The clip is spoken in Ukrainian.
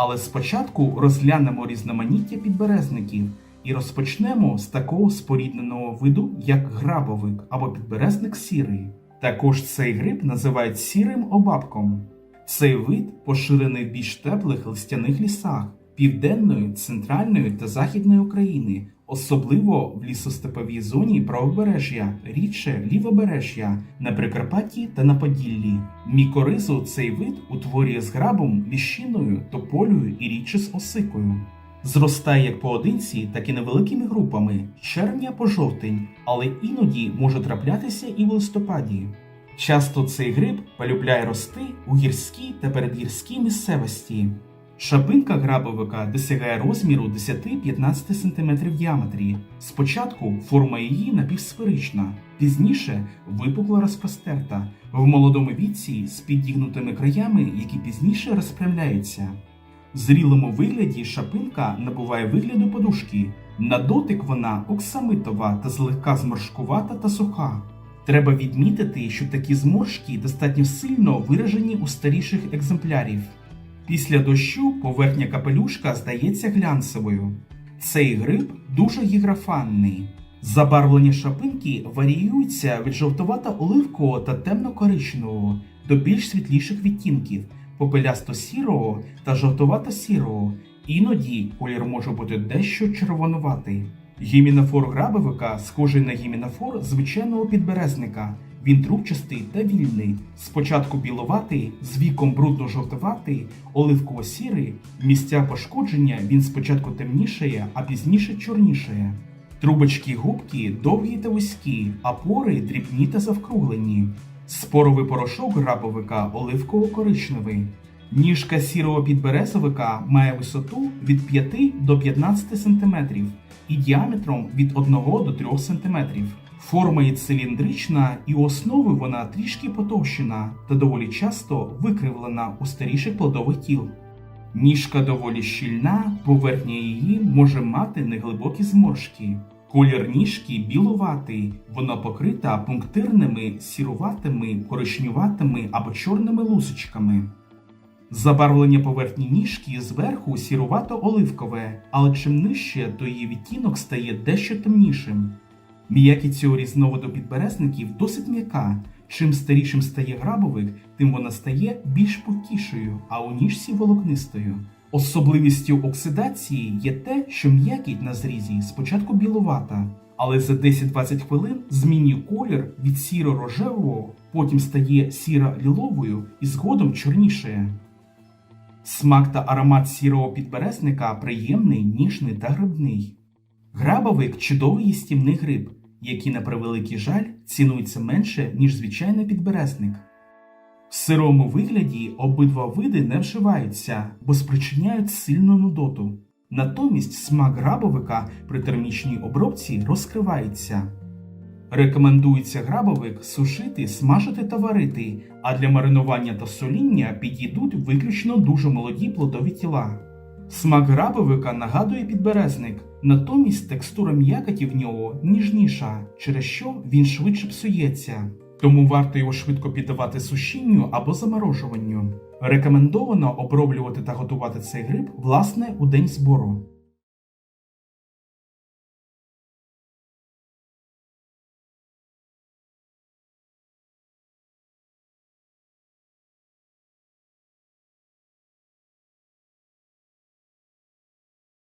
Але спочатку розглянемо різноманіття підберезників і розпочнемо з такого спорідненого виду, як грабовик або підберезник сірий. Також цей гриб називають сірим обабком. Цей вид поширений в більш теплих листяних лісах південної, центральної та західної України, особливо в лісостеповій зоні правобережжя, рідше лівобережжя, на Прикарпатті та на Поділлі. Мікоризу цей вид утворює з грабом, ліщиною, тополею і рідше з осикою. Зростає як поодинці, так і невеликими групами з червня по жовтень, але іноді може траплятися і в листопаді. Часто цей гриб полюбляє рости у гірській та передгірській місцевості. Шапинка грабовика досягає розміру 10-15 см в діаметрі. Спочатку форма її напівсферична, пізніше випукла розпростерта, в молодому віці з підігнутими краями, які пізніше розпрямляються. В зрілому вигляді шапинка набуває вигляду подушки. На дотик вона оксамитова та злегка зморшкувата та суха. Треба відмітити, що такі зморшки достатньо сильно виражені у старіших екземплярів. Після дощу поверхня капелюшка здається глянцевою. Цей гриб дуже гіграфанний. Забарвлення шапинки варіюються від жовтовато-оливкового та темно-коричневого до більш світліших відтінків попелясто-сірого та жовтовато-сірого. Іноді колір може бути дещо червонуватий. Гімінофор грабовика схожий на гімінофор звичайного підберезника. Він трубчастий та вільний. Спочатку біловатий, з віком брудно-жовтуватий, оливково-сірий. Місця пошкодження він спочатку темнішає, а пізніше чорнішає. Трубочки губки довгі та вузькі, а пори дрібні та завкруглені. Споровий порошок грабовика оливково-коричневий. Ніжка сірого підберезовика має висоту від 5 до 15 см і діаметром від 1 до 3 см. Форма її циліндрична, і у основи вона трішки потовщена та доволі часто викривлена у старіших плодових тіл. Ніжка доволі щільна, поверхня її може мати неглибокі зморшки. Колір ніжки білуватий, вона покрита пунктирними, сіруватими, коричневатими або чорними лусочками. Забарвлення поверхні ніжки зверху сірувато-оливкове, але чим нижче, то її відтінок стає дещо темнішим. М'якість цього різновиду підберезників досить м'яка. Чим старішим стає грабовик, тим вона стає більш пухкішою, а у ніжці волокнистою. Особливістю оксидації є те, що м'якіть на зрізі спочатку білувата, але за 10-20 хвилин змінює колір від сіро-рожевого, потім стає сіро-ліловою і згодом чорнішає. Смак та аромат сірого підберезника приємний, ніжний та грибний. Грабовик чудовий їстівний гриб, який, на превеликий жаль, цінується менше, ніж звичайний підберезник. В сирому вигляді обидва види не вживаються, бо спричиняють сильну нудоту. Натомість смак грабовика при термічній обробці розкривається. Рекомендується грабовик сушити, смажити та варити, а для маринування та соління підійдуть виключно дуже молоді плодові тіла. Смак грабовика нагадує підберезник, натомість текстура м'якоті в нього ніжніша, через що він швидше псується. Тому варто його швидко піддавати сушінню або заморожуванню. Рекомендовано оброблювати та готувати цей гриб власне у день збору.